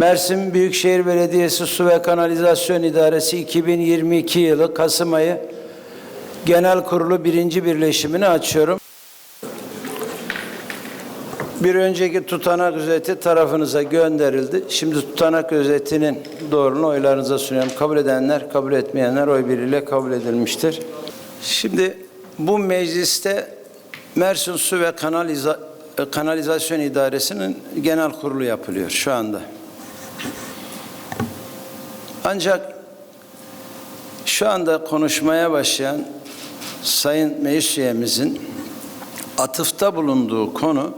Mersin Büyükşehir Belediyesi Su ve Kanalizasyon İdaresi 2022 yılı Kasım ayı Genel Kurulu birinci birleşimini açıyorum. Bir önceki tutanak özeti tarafınıza gönderildi. Şimdi tutanak özetinin doğruluğunu oylarınıza sunuyorum. Kabul edenler, kabul etmeyenler oy birliğiyle kabul edilmiştir. Şimdi bu mecliste Mersin Su ve Kanaliza Kanalizasyon İdaresi'nin genel kurulu yapılıyor şu anda. Ancak şu anda konuşmaya başlayan Sayın Meclis atıfta bulunduğu konu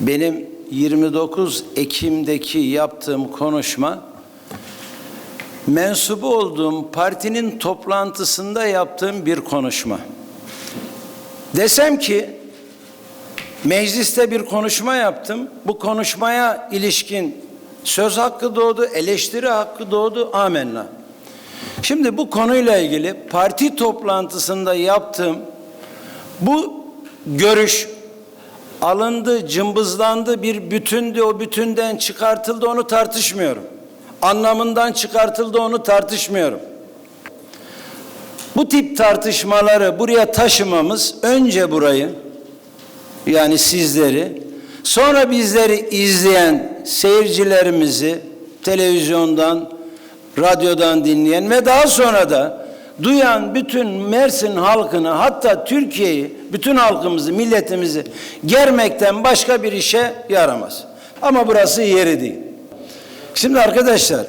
benim 29 Ekim'deki yaptığım konuşma mensubu olduğum partinin toplantısında yaptığım bir konuşma. Desem ki mecliste bir konuşma yaptım. Bu konuşmaya ilişkin söz hakkı doğdu, eleştiri hakkı doğdu. Amenna. Şimdi bu konuyla ilgili parti toplantısında yaptığım bu görüş alındı, cımbızlandı, bir bütündü, o bütünden çıkartıldı onu tartışmıyorum. Anlamından çıkartıldı onu tartışmıyorum. Bu tip tartışmaları buraya taşımamız önce burayı yani sizleri sonra bizleri izleyen seyircilerimizi televizyondan, radyodan dinleyen ve daha sonra da duyan bütün Mersin halkını hatta Türkiye'yi, bütün halkımızı, milletimizi germekten başka bir işe yaramaz. Ama burası yeri değil. Şimdi arkadaşlar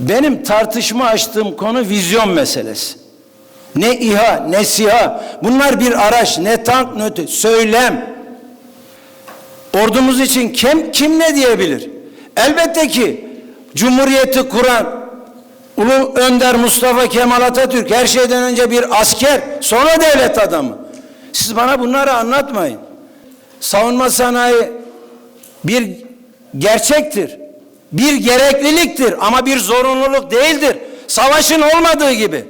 benim tartışma açtığım konu vizyon meselesi. Ne İHA, ne SİHA. Bunlar bir araç, ne tank, ne. Söylem. Ordumuz için kim, kim ne diyebilir? Elbette ki Cumhuriyeti kuran Ulu Önder Mustafa Kemal Atatürk her şeyden önce bir asker, sonra devlet adamı. Siz bana bunları anlatmayın. Savunma sanayi bir gerçektir. Bir gerekliliktir ama bir zorunluluk değildir. Savaşın olmadığı gibi.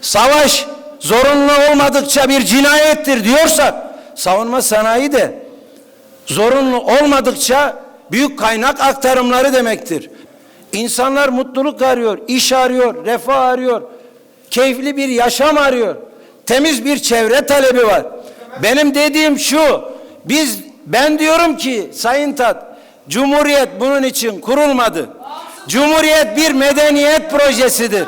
Savaş zorunlu olmadıkça bir cinayettir diyorsak savunma sanayi de zorunlu olmadıkça büyük kaynak aktarımları demektir. İnsanlar mutluluk arıyor, iş arıyor, refah arıyor, keyifli bir yaşam arıyor, temiz bir çevre talebi var. Benim dediğim şu, biz ben diyorum ki Sayın Tat, Cumhuriyet bunun için kurulmadı. Cumhuriyet bir medeniyet projesidir.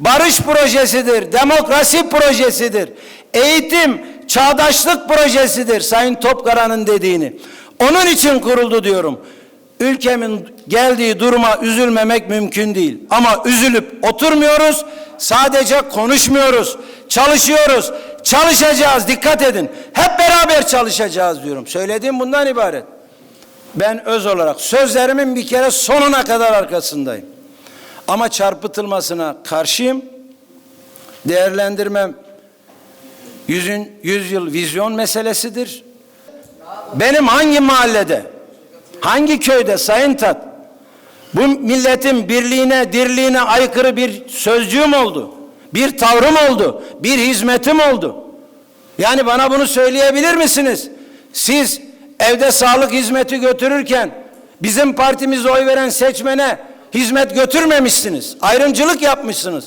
Barış projesidir, demokrasi projesidir. Eğitim, çağdaşlık projesidir Sayın Topkaran'ın dediğini. Onun için kuruldu diyorum. Ülkemin geldiği duruma üzülmemek mümkün değil. Ama üzülüp oturmuyoruz, sadece konuşmuyoruz, çalışıyoruz, çalışacağız, dikkat edin. Hep beraber çalışacağız diyorum. Söylediğim bundan ibaret. Ben öz olarak sözlerimin bir kere sonuna kadar arkasındayım. Ama çarpıtılmasına karşıyım. Değerlendirmem yüzün, yüzyıl vizyon meselesidir. Benim hangi mahallede, hangi köyde Sayın Tat, bu milletin birliğine, dirliğine aykırı bir sözcüğüm oldu. Bir tavrım oldu. Bir hizmetim oldu. Yani bana bunu söyleyebilir misiniz? Siz evde sağlık hizmeti götürürken bizim partimize oy veren seçmene hizmet götürmemişsiniz. Ayrımcılık yapmışsınız.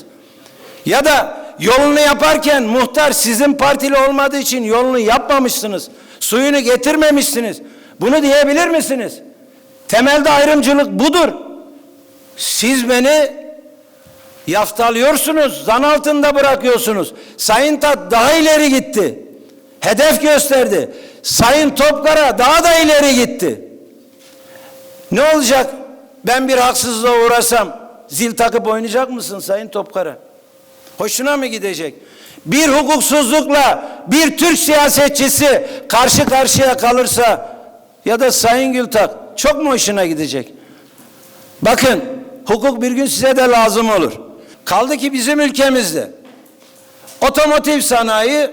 Ya da yolunu yaparken muhtar sizin partili olmadığı için yolunu yapmamışsınız. Suyunu getirmemişsiniz. Bunu diyebilir misiniz? Temelde ayrımcılık budur. Siz beni yaftalıyorsunuz, zan altında bırakıyorsunuz. Sayın Tat daha ileri gitti. Hedef gösterdi. Sayın Topkara daha da ileri gitti. Ne olacak? Ben bir haksızlığa uğrasam zil takıp oynayacak mısın Sayın Topkara? Hoşuna mı gidecek? Bir hukuksuzlukla bir Türk siyasetçisi karşı karşıya kalırsa ya da Sayın Gültak çok mu hoşuna gidecek? Bakın hukuk bir gün size de lazım olur. Kaldı ki bizim ülkemizde otomotiv sanayi,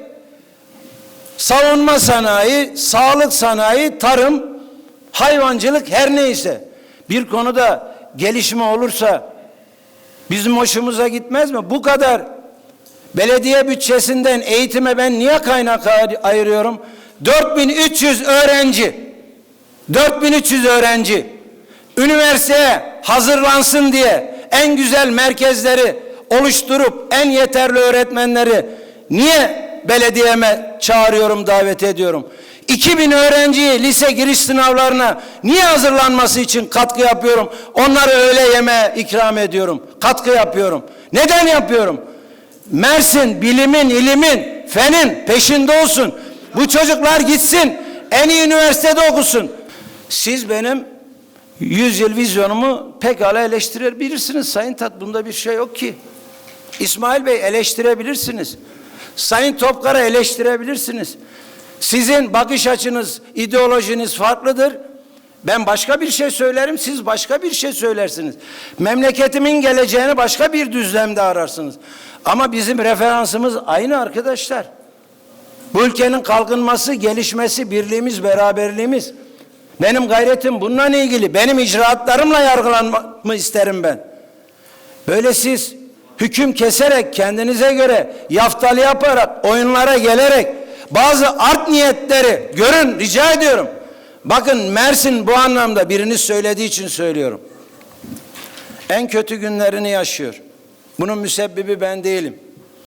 savunma sanayi, sağlık sanayi, tarım, hayvancılık her neyse bir konuda gelişme olursa bizim hoşumuza gitmez mi? Bu kadar belediye bütçesinden eğitime ben niye kaynak ay- ayırıyorum? 4300 öğrenci 4300 öğrenci üniversiteye hazırlansın diye en güzel merkezleri oluşturup en yeterli öğretmenleri niye belediyeme çağırıyorum, davet ediyorum? 2000 öğrenciyi lise giriş sınavlarına niye hazırlanması için katkı yapıyorum? Onlara öğle yemeği ikram ediyorum. Katkı yapıyorum. Neden yapıyorum? Mersin bilimin, ilimin, fenin peşinde olsun. Bu çocuklar gitsin, en iyi üniversitede okusun. Siz benim 100 yıl vizyonumu pekala eleştirebilirsiniz Sayın Tat. Bunda bir şey yok ki. İsmail Bey eleştirebilirsiniz. Sayın Topkar'a eleştirebilirsiniz. Sizin bakış açınız, ideolojiniz farklıdır. Ben başka bir şey söylerim, siz başka bir şey söylersiniz. Memleketimin geleceğini başka bir düzlemde ararsınız. Ama bizim referansımız aynı arkadaşlar. Bu ülkenin kalkınması, gelişmesi, birliğimiz, beraberliğimiz. Benim gayretim bununla ilgili. Benim icraatlarımla yargılanmamı isterim ben. Böyle siz hüküm keserek kendinize göre yaftalı yaparak oyunlara gelerek bazı art niyetleri görün rica ediyorum. Bakın Mersin bu anlamda biriniz söylediği için söylüyorum. En kötü günlerini yaşıyor. Bunun müsebbibi ben değilim.